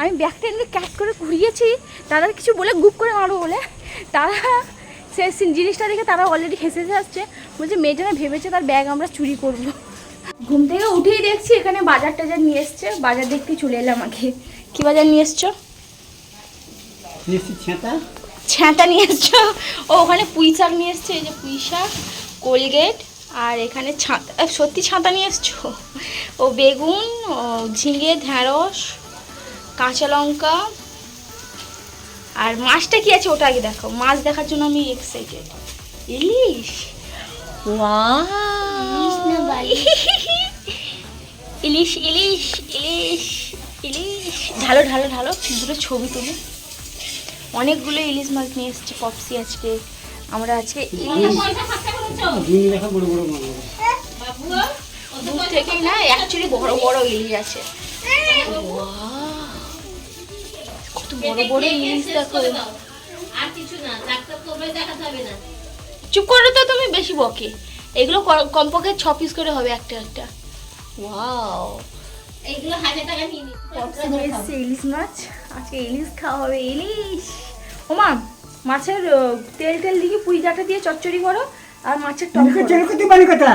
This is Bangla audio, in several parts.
আমি ব্যাগটা এনে ক্যাচ করে ঘুরিয়েছি তারা কিছু বলে গুপ করে মারো বলে। তারা সে জিনিসটা দেখে তারা অলরেডি হেসে যাচ্ছে বলছে মেয়েটা ভেবেছে তার ব্যাগ আমরা চুরি করব। ঘুম থেকে উঠেই দেখছি এখানে বাজার টাজার নিয়ে এসছে। বাজার দেখতে চলে এলাম আগে। কী বাজার নিয়ে এসছো? ছ্যাঁতা নিয়ে এসছো? ও ওখানে পুঁই শাক নিয়ে এসছে এই যে পুঁই শাক কোলগেট আর এখানে ছাতা আহ, সত্যি ছাতা নিয়ে এসছো? ও বেগুন ও ঝিঙে ঢ্যাঁড়স কাঁচা লঙ্কা। আর মাছটা কি আছে ওটা আগে দেখো মাছ দেখার জন্য আমি এক্সাইটেড ইলিশ! ইলিশ ইলিশ ইলিশ ইলিশ ঢালো ঢালো ঢালো। দুটো ছবি তুলি। অনেকগুলো ইলিশ মাছ নিয়ে এসেছি পপসি আজকে। আমরা আজকে ইলিশ ডিম দেখা বড় বড় মাছ দূর থেকেই না অ্যাকচুয়ালি বড় বড় ইলিশ আছে। বড় বড় ইলিশ দেখো আর কিছু না ডাক্তার করবে দেখাতে হবে না। চুপ করো তো তুমি বেশি বকে। এগুলো কমপক্ষে ছ পিস করে হবে একটা একটা। ওয়াও এইগুলো হাজার টাকা নিয়ে নিই পপসি নিয়ে এসছে ইলিশ মাছ। আজকে ইলিশ খাওয়া হবে ইলিশ। ওমা মাছের তেল তেল দিয়ে পুঁই ডাটা দিয়ে চচ্চড়ি করো আর মাছের তেল করতে পারি কথা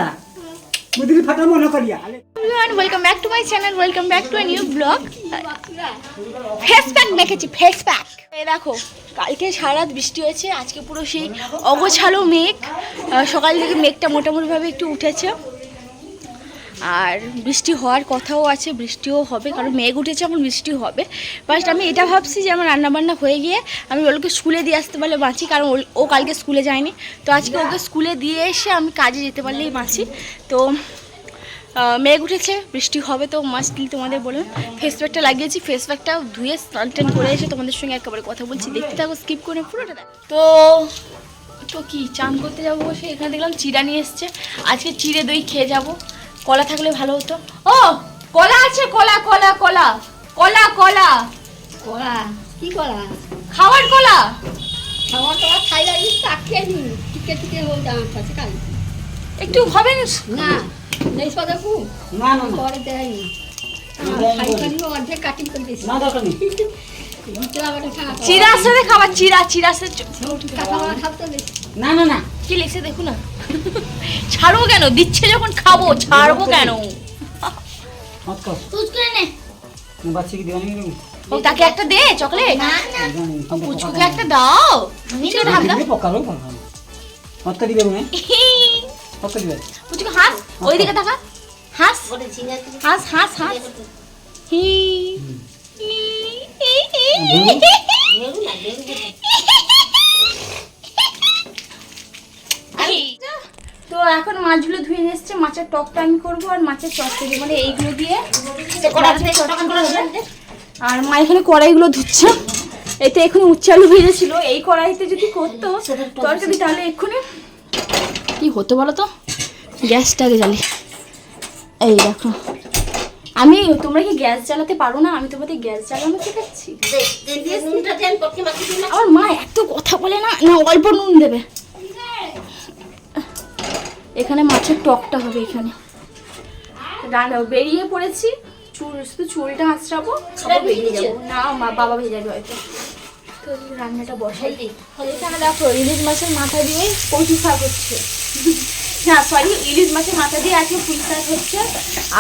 বুদ্ধি ফাটা মনে করিয়া। আলে welcome back to my channel welcome back to a new blog face pack মেখেছি face pack এই দেখো, কালকে সারা বৃষ্টি হয়েছে, আজকে পুরো সেই অগোছালো মেঘ। সকাল থেকে মেঘটা মোটামুটিভাবে একটু উঠেছে। আর বৃষ্টি হওয়ার কথাও আছে, বৃষ্টিও হবে, কারণ মেঘ উঠেছে, এখন বৃষ্টি হবে। বাট আমি এটা ভাবছি যে আমার রান্নাবান্না হয়ে গিয়ে আমি ওকে স্কুলে দিয়ে আসতে পারলে বাঁচি, কারণ ও- কালকে স্কুলে যায়নি। তো আজকে ওকে স্কুলে দিয়ে এসে আমি কাজে যেতে পারলেই বাঁচি। তো মেঘ উঠেছে, বৃষ্টি হবে তো মাস্টলি তোমাদের বললাম ফেস প্যাকটা লাগিয়েছি ফেস প্যাকটা ধুয়ে স্নান টান করে এসে তোমাদের সঙ্গে একেবারে কথা বলছি। দেখতে থাকো স্কিপ করে পুরোটা দেখো। তো তো কি, চান করতে যাব বসে? এখানে দেখলাম চিড়া নিয়ে এসছে। আজকে চিড়ে দই খেয়ে যাব। কলা থাকলে ভালো হতো। ও কলা আছে কলা কলা কলা কলা কলা। কলা? কি কলা? খাওয়ার কলা। খাওয়া কলা খাই লাগি তাকিয়ে নি। টিকে টিকে হোক আমার কাছে কাল। একটু হবে না? না নেই সদাকু না না না। পরে দেয়নি খাই চিড়ার সাথে খাবার চিড়া চিড়ার সাথে না না না। কি লিখছে দেখো না। ছাড়বো কেন দিচ্ছে যখন খাব ছাড়বো কেন ও তাকে একটা দে চকলেট না না পুচকুকে একটা দাও পুচকে মনে হাস ওইদিকে দেখা হাস হাস হাস হাস হি হি, হি, হি, হি। বেরু না বেরু না। তো এখন মাছগুলো ধুয়ে নিয়ে এসছে মাছের টকটা আমি করব আর মাছের চচ্চড়ি মানে এইগুলো দিয়ে। আর মা এখানে কড়াইগুলো ধুচ্ছে। এতে এখন উচ্ছে আলু ভেজেছিল। এই কড়াইতে যদি করতো তরকারি তাহলে এক্ষুনি কি হতো বলো তো? গ্যাসটাকে জ্বালি। এই দেখো। আমি তোমরা কি গ্যাস জ্বালাতে পারো না? আমি তোমাদের গ্যাস জ্বালানো শেখাচ্ছি। আমার মা এত কথা বলে না না অল্প নুন দেবে। এখানে মাছের টকটা হবে এখানে। রান্না বেরিয়ে পড়েছি। চুল শুধু চুলটা আঁচড়াবো বেরিয়ে যাব। না মা বাবা ভেজাবে হয়তো। তো রান্নাটা বসাই দিই। এখানে দেখো ইলিশ মাছের মাথা দিয়ে কচু শাক হচ্ছে। না সরি ইলিশ মাছের মাথা দিয়ে আজকে পুঁই শাক হচ্ছে।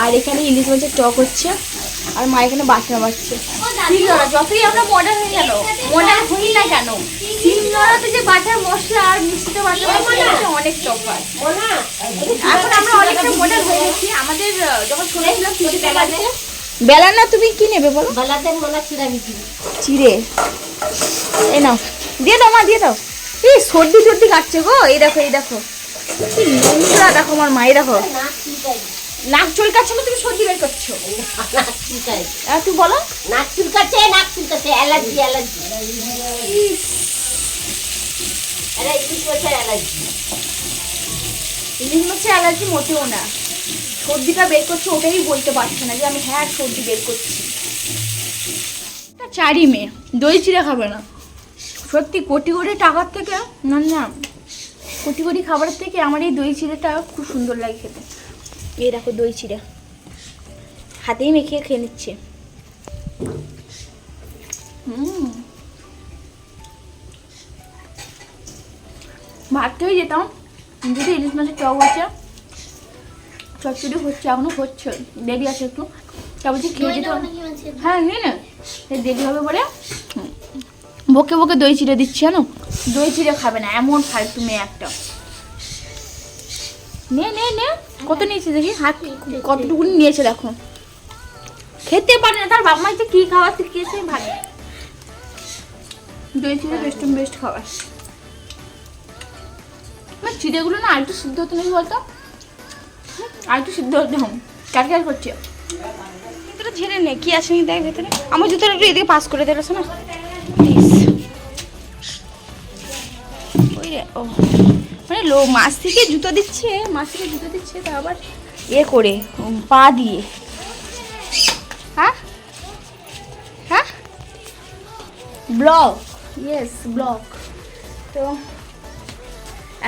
আর এখানে ইলিশ মাছের টক হচ্ছে। আর মা এখানে বাটছে শিলনোড়া যতই আমরা মডার্ন হয়ে গেল মডার্ন হই না কেন শিলনোড়াতে যে বাটার মশলা আর মিষ্টিতে বাটার মশলা অনেক তফাৎ এখন আমরা অনেকটা মডার্ন হয়ে গেছি। আমাদের যখন ছোট ছিলাম কিছু বেলা না তুমি কি নেবে বলো? বালাতে ছিড়া বিক্রি। চিড়ে। এই নাও দিয়ে দাও মা দিয়ে দাও। এই সর্দি সর্দি কাটছে গো এই দেখো এই দেখো। নোংরা দেখো আমার মাই দেখো। নাক চুলকাচ্ছে না তুমি সর্দি বের করছ। নাক তুই বলো। নাক চুলকাচ্ছে নাক চুলকাচ্ছে অ্যালার্জি অ্যালার্জি। আরে ইলিশ মাছের অ্যালার্জি। ইলিশ মাছের অ্যালার্জি মোটেও না। সর্দিটা বের করছে ওটাই বলতে পারছে না যে আমি হ্যাঁ সর্দি বের করছি। চারি মেয়ে দই চিড়া খাবে না। সত্যি কোটি কোটি টাকার থেকে না না কোটি কোটি খাবারের থেকে আমার এই দই চিড়েটা খুব সুন্দর লাগে খেতে। এই দেখো দই চিড়া। হাতেই মেখে খেয়ে নিচ্ছে। খেয়ে যেতাম যদি ইলিশ মাছের টক হচ্ছে চটচড়ি হচ্ছে এখনও হচ্ছে দেরি আছে একটু। তারপর যে খেয়ে যেতে হ্যাঁ নিয়ে না। দেরি হবে বলে। বকে বকে দই চিড়ে দিচ্ছি জানো? দই চিড়ে খাবে না এমন ফালতু মেয়ে একটা। নে নে নে। কত নিয়েছে দেখি? হাত কতটুকু নিয়েছে দেখো। খেতে পারে না তার বাবা মা যে কি খাওয়া শিখিয়েছে ভালো দই চিড়ে বেস্ট বেস্ট খাবার। আমার চিড়েগুলো না আরেকটু সিদ্ধ হতে নাকি বলতো? আরেকটু সিদ্ধ হতে হম কার কার করছে? জুতোটা ঝেড়ে নে কি আছে নাকি দেখ ভেতরে। আমার জুতোটা একটু এদিকে পাস করে দেবে না? প্লিজ। ওই রে ও। মানে লো মাছ থেকে জুতো দিচ্ছে মাছ থেকে জুতো দিচ্ছে তা আবার এ করে পা দিয়ে। হ্যাঁ? হ্যাঁ? Block yes block. তো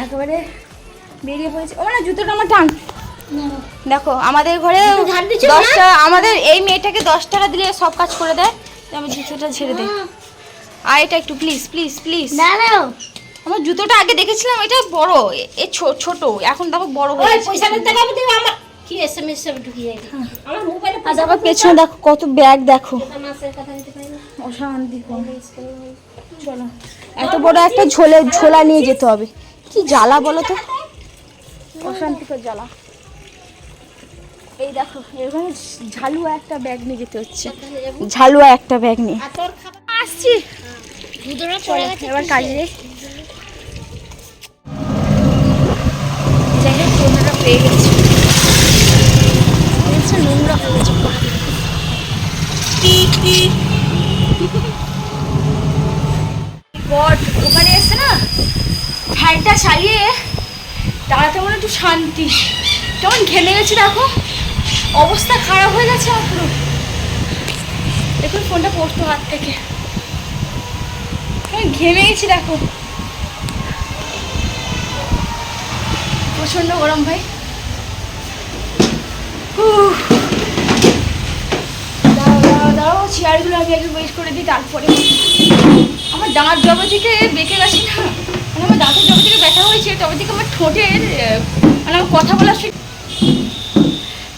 একেবারে বেরিয়ে পড়েছে। ও না জুতোটা আমার টান। দেখো আমাদের ঘরে? দশটা আমাদের এই মেয়েটাকে দশ টাকা দিলে সব কাজ করে দেয়। আমি জুতোটা ছেড়ে দিই। আর এটা একটু প্লিজ প্লিজ প্লিজ দাঁড়াও। আমার জুতোটা আগে দেখেছিলাম এটা বড়। এ- ছোট। এখন দেখো বড় হয়ে গেছে। পয়সা দিতে হবে তুমি আমার কি এসএমএস সব ঢুকিয়ে আমার মোবাইলে তারপর পেছনে দেখো কত ব্যাগ দেখো। চলো। এত বড় একটা ঝোলে ঝোলা নিয়ে যেতে হবে। কি জ্বালা বলো তো? অশান্তিকর জ্বালা। এই দেখো এখানে ঝালুয়া একটা ব্যাগ নিয়ে যেতে হচ্ছে। ঝালুয়া একটা ব্যাগ নিয়ে। আসছি। চলো, এবার কাজে যাই যাই হোক নোংরা পেয়ে গেছি। দেখছ, নোংরা হয়ে গেছে গড ওখানে এসে না ফ্যানটা চালিয়ে দাঁড়াতে মনে একটু শান্তি। কেমন ঘেমে গেছি দেখো। অবস্থা খারাপ হয়ে গেছে আমার পুরো দেখুন ফোনটা পড়তো হাত থেকে। আমি ঘেমে গেছি দেখো। প্রচণ্ড গরম ভাই। চেয়ারগুলো আমি আগে ওয়েট করে দিই, তারপরে আমার দাঁত জবে থেকে বেঁকে গেছে না। মানে আমার দাঁতের জবে থেকে ব্যথা হয়েছে, তবে থেকে আমার ঠোঁটের মানে আমার কথা বলার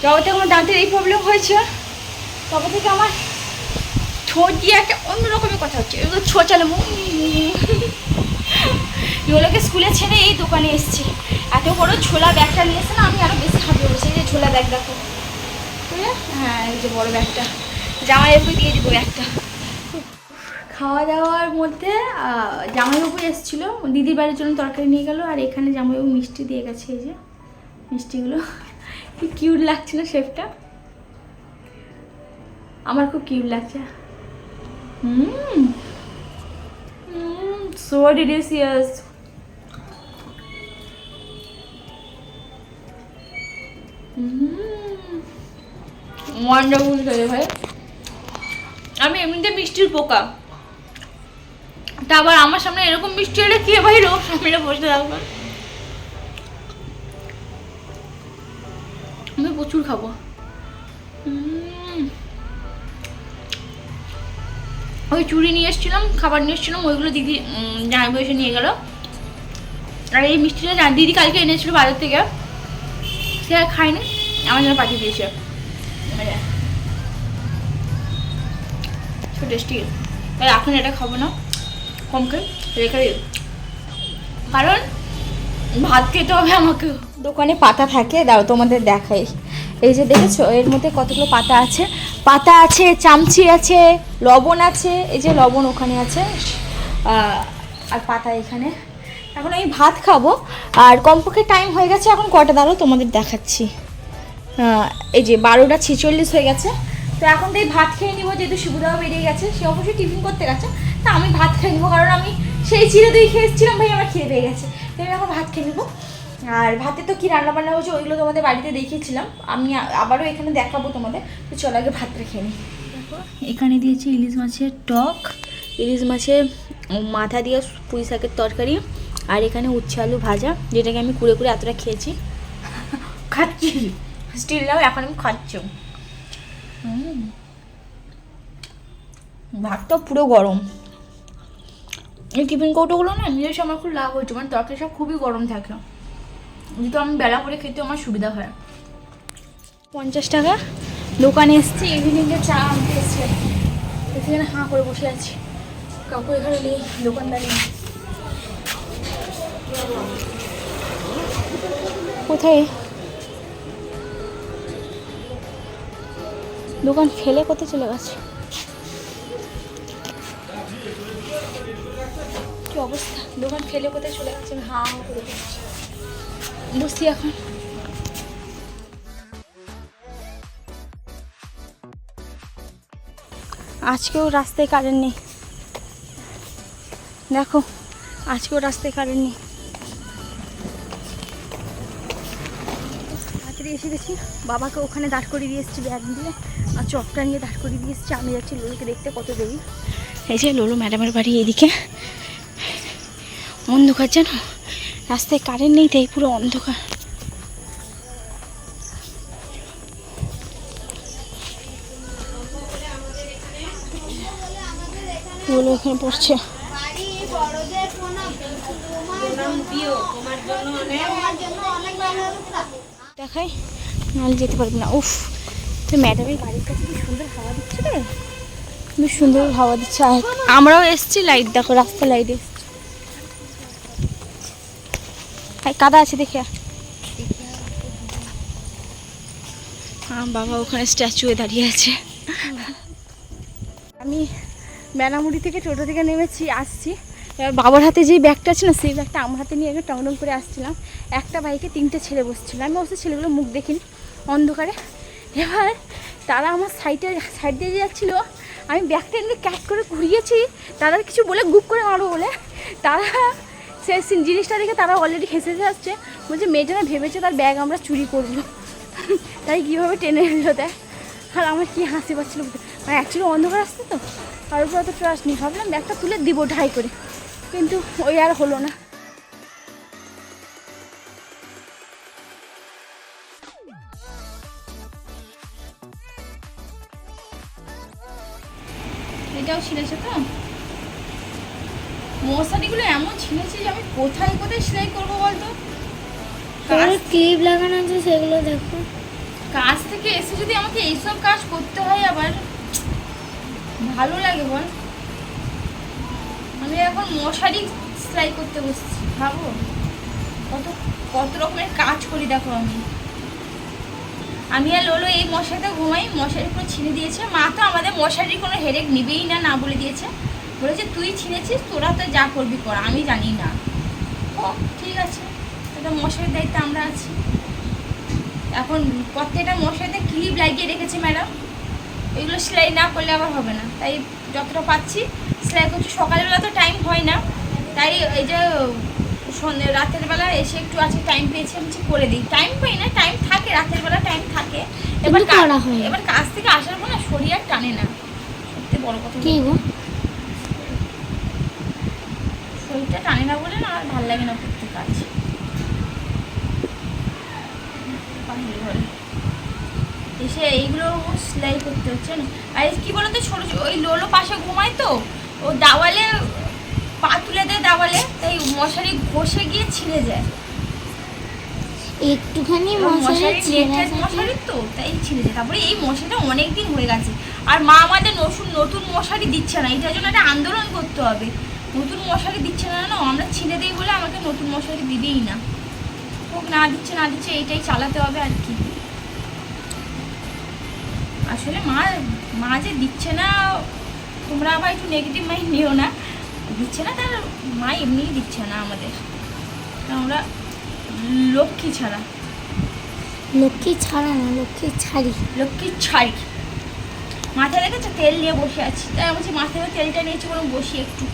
যবে থেকে আমার দাঁতের এই প্রবলেম হয়েছে। তবে থেকে আমার ঠোঁট দিয়ে একটা অন্যরকমের কথা হচ্ছে। এগুলো ছোচালে এগুলোকে স্কুলে ছেড়ে এই দোকানে এসেছি। এত বড় ছোলা ব্যাগটা নিয়ে এসে না আমি আরও বেশি হাঁপিয়ে বলেছি যে ছোলা ব্যাগ দেখো হ্যাঁ এই যে বড় ব্যাগটা। জামাইবাবু দিয়ে দিব ব্যাগটা খাওয়া দাওয়ার মধ্যে আহ, জামাইবাবু এসেছিল দিদির বাড়ির জন্য তরকারি নিয়ে গেল আর এখানে জামাইবাবু মিষ্টি দিয়ে গেছে এই যে মিষ্টিগুলো। কি কিউট লাগছে না শেফটা আমার খুব কিউট লাগছে। হুম। সো ডিলিশিয়াস ওয়ান্ডারফুল ভাই। আমি এমনিতে মিষ্টির পোকা। তা আবার আমার সামনে এরকম মিষ্টি এলে কি ভাই রোগ সামনে বসে থাকবে। আমি প্রচুর খাব। ওই চুড়ি নিয়ে এসেছিলাম, খাবার নিয়ে এসেছিলাম, ওইগুলো দিদি জামাই বসে নিয়ে গেল। আর এই মিষ্টিটা দিদি কালকে এনেছিল বাজার থেকে। সে আর খায়নি, আমার জন্য পাঠিয়ে দিয়েছে। টেস্টি এখন এটা খাব না। কম খাই রেখে দিই কারণ ভাত খেতে হবে আমাকে। দোকানে পাতা থাকে, দাও তোমাদের দেখাই। এই যে দেখেছ, এর মধ্যে কতগুলো পাতা আছে? পাতা আছে, চামচি আছে, লবণ আছে, এই যে লবণ ওখানে আছে। আর পাতা এখানে। এখন আমি ভাত খাব। আর কমপক্ষে টাইম হয়ে গেছে, এখন কটা? দাঁড়ো তোমাদের দেখাচ্ছি। এই যে বারোটা ছেচল্লিশ হয়ে গেছে। তো এখন তো এই ভাত খেয়ে নিবো যেহেতু সুবিধাও বেরিয়ে গেছে সে অবশ্যই টিফিন করতে গেছে। তা আমি ভাত খেয়ে নিবো কারণ আমি সেই চিড়ে দই খেয়েছিলাম ভাই আমার খেয়ে পেয়ে গেছে। তো আমি এখন ভাত খেয়ে নিবো। আর ভাতে তো কী রান্না বান্না হয়েছে ওইগুলো তোমাদের বাড়িতে দেখিয়েছিলাম। আমি আবারও এখানে দেখাবো তোমাদের। তো চলো আগে ভাতটা খেয়ে নিই। দেখো এখানে দিয়েছি ইলিশ মাছের টক ইলিশ মাছের মাথা দিয়ে পুঁই শাকের তরকারি আর এখানে উচ্ছে আলু ভাজা যেটাকে আমি কুড়ে কুড়ে এতটা খেয়েছি। খাচ্ছি। স্টিল নাও এখন আমি খাচ্ছি। ভাতটা পুরো গরম। এই টিফিন কৌটোগুলো না নিজের সময় খুব লাভ হচ্ছে মানে তরকারি সব খুবই গরম থাকে। যেহেতু আমি বেলা করে খেতে আমার সুবিধা হয়। পঞ্চাশ টাকা। দোকানে এসছি ইভিনিংয়ে চা আনতে এসছে। এখানে হাঁ করে বসে আছি। কাকু এখানে নেই, দোকানদার নেই। কোথায়? দোকান ফেলে কোথায় চলে গেছে। অবস্থা? দোকান কোথায় চলে গেছে এখন। আজকেও রাস্তায় কারেন্ট নেই। দেখো, আজকেও রাস্তায় কারেন্ট নেই। তাড়াতাড়ি এসে গেছি। বাবাকে ওখানে দাঁড় করিয়ে দিয়ে এসেছি ব্যাগ দিয়ে আর চপটা নিয়ে দাঁড় করিয়ে দিয়ে এসেছি। আমি যাচ্ছি লোলকে দেখতে, কত দেরি। এই যে লোলো ম্যাডামের বাড়ি এদিকে। অন্ধকার জানো? রাস্তায় কারেন্ট নেই, তাই পুরো অন্ধকার। পড়ছে। দেখাই নাহলে যেতে পারবি না। উফ, তো ম্যাডামের বাড়ির কাছে কি সুন্দর হাওয়া দিচ্ছে রে বেশ সুন্দর হাওয়া দিচ্ছে। আমরাও এসছি লাইট, দেখো রাস্তা লাইট। এসছি কাদা আছে দেখে বাবা, ওখানে স্ট্যাচুয়ে দাঁড়িয়ে আছে। আমি বেনামুড়ি থেকে টোটো থেকে নেমেছি, আসছি। এবার বাবার হাতে যে ব্যাগটা আছে না, সেই ব্যাগটা আমার হাতে নিয়ে একটু টংটং করে আসছিলাম। একটা বাইকে তিনটে ছেলে বসছিল। আমি অবশ্য ছেলেগুলো মুখ দেখিনি, অন্ধকারে। এবার তারা আমার সাইডে সাইড দিয়ে যাচ্ছিল, আমি ব্যাগটা এমনি ক্যাচ করে ঘুরিয়েছি। তারা কিছু বলে গুপ করে মারবো বলে। তারা সে জিনিসটা দেখে তারা অলরেডি হেসে যাচ্ছে বলছে মেয়েটা ভেবেছে তার ব্যাগ আমরা চুরি করব। তাই কীভাবে টেনে এলো দেয় আর আমার কি হাসি পাচ্ছিল মানে অ্যাকচুয়ালি অন্ধকার আসছে তো। আর উপরে অত ট্রাস্ট নেই। ভাবলাম ব্যাগটা তুলে দিব ঢাই করে। কিন্তু ওই আর হলো না। এটাও ছিঁড়েছে তো? মশারিগুলো এমন ছিঁড়েছে যে আমি কোথায় কোথায় সেলাই করব বলতো? ক্লিপ লাগানো আছে সেগুলো দেখো। কাজ থেকে এসে যদি আমাকে এইসব কাজ করতে হয় আবার ভালো লাগে বল। আমি এখন মশারি সেলাই করতে বসছি। ভাবো, কত কত রকমের কাজ করি দেখো আমি। আমি আর লোলো এই মশারিতে ঘুমাই, মশারি পুরো ছিঁড়ে দিয়েছে। মা তো আমাদের মশারির কোনো হেরেক নিবেই না না বলে দিয়েছে। বলেছে, তুই ছিঁড়েছিস, তোরা তো যা করবি কর, আমি জানি না। ও, ঠিক আছে, এটা মশারির দায়িত্বে আমরা আছি। এখন প্রত্যেকটা মশারিতে ক্লিপ লাগিয়ে রেখেছে ম্যাডাম। এগুলো সেলাই না করলে আবার হবে না। তাই যতটা পাচ্ছি সেলাই করছি। সকালবেলা তো টাইম হয় না। তাই এই যে রাতের বেলা এসে একটু আছে টাইম পেয়েছি আমি করে দিই। টাইম পাই না টাইম থাকে রাতের বেলা টাইম থাকে। এবার কিন্তু কা- করা হয়। এবার কাজ থেকে আসার পর না শরীর আর টানে না। সত্যি বড় কথা কি গো? শরীরটা টানে না বলে না আর ভালো লাগে না করতে কাজ। এসে এইগুলো সেলাই করতে হচ্ছে না। আর কি বলতো ছোট ছোট- ওই লোলো পাশে ঘুমায় তো? ও দাওয়ালে পা তুলে দেয় দাওয়ালে তাই মশারি ঘষে গিয়ে ছিঁড়ে যায়। একটুখানি মশারি তো তাই ছিঁড়ে যায়। তারপরে এই মশারিটা অনেক দিন হয়ে গেছে। আর মা আমাদের নতুন নতুন মশারি দিচ্ছে না। এটার জন্য একটা আন্দোলন করতে হবে। নতুন মশারি দিচ্ছে না না আমরা ছিঁড়ে দিই বলে আমাকে নতুন মশারি দিবেই না। হোক না দিচ্ছে না দিচ্ছে এইটাই চালাতে হবে আর কি। আসলে মা মা যে দিচ্ছে না তোমরা আবার একটু নেগেটিভ মাইন্ড নিও না। দিচ্ছে না তার মা এমনিই দিচ্ছে না আমাদের। আমরা লক্ষ্মী ছাড়া। লক্ষ্মী ছাড়া না লক্ষ্মী ছাড়ি। লক্ষ্মীর ছাড়ি। মাথা দেখেছ? তেল নিয়ে বসে আছি। তাই আমি বলছি মাথায় তেলটা নিয়েছি বরং বসি একটু।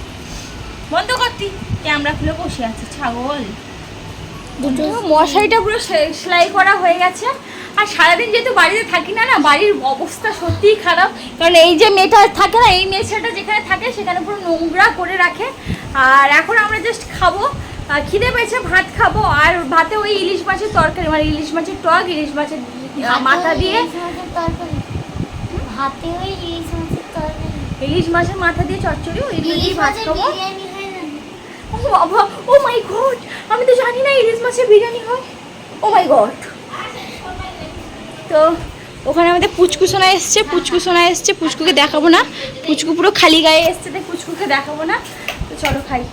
বন্ধ করতি ক্যামেরা খুলে বসে আছি ছাগল। দুটো মশারিটা পুরো সেলাই করা হয়ে গেছে। আর সারাদিন যেহেতু বাড়িতে থাকি না না বাড়ির অবস্থা সত্যিই খারাপ। কারণ এই যে মেয়েটা থাকে না এই মেয়েটা যেখানে থাকে সেখানে পুরো নোংরা করে রাখে। আর এখন আমরা জাস্ট খাব। খিদে পেয়েছে ভাত খাব। আর ভাতে ওই ইলিশ মাছের তরকারি মানে ইলিশ মাছের টক ইলিশ মাছের মাথা দিয়ে। ইলিশ মাছের তরকারি? ভাতে ওই ইলিশ মাছের তরকারি। ইলিশ মাছের মাথা দিয়ে চচ্চড়ি ওই ইলিশ ভাত খাব। ও বাবা ও মাই গড আমি তো জানি না ইলিশ মাছের বিরিয়ানি হয়। Oh my god. তো ওখানে আমাদের পুচকু সোনা এসছে, পুচকু সোনা এসছে, পুচকুকে দেখাবো না। পুচকু পুরো খালি গায়ে এসছে, তাই পুচকুকে দেখাবো না। তো চলো খাই।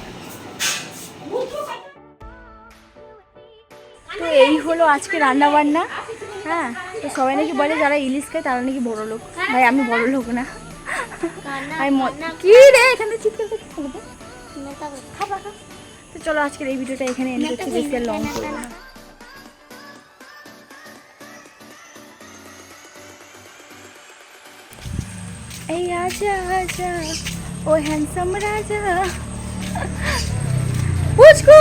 তো এই হলো আজকে রান্না বান্না হ্যাঁ তো সবাই নাকি বলে যারা ইলিশ খায় তারা নাকি বড় লোক। ভাই, আমি বড় লোক না। কি রে, এখানে চিৎকার করতে তো চলো আজকের এই ভিডিওটা এখানে এন্ড করছি। লং করব না এই আজা আজা ও হ্যান্ডসাম রাজা পুচকু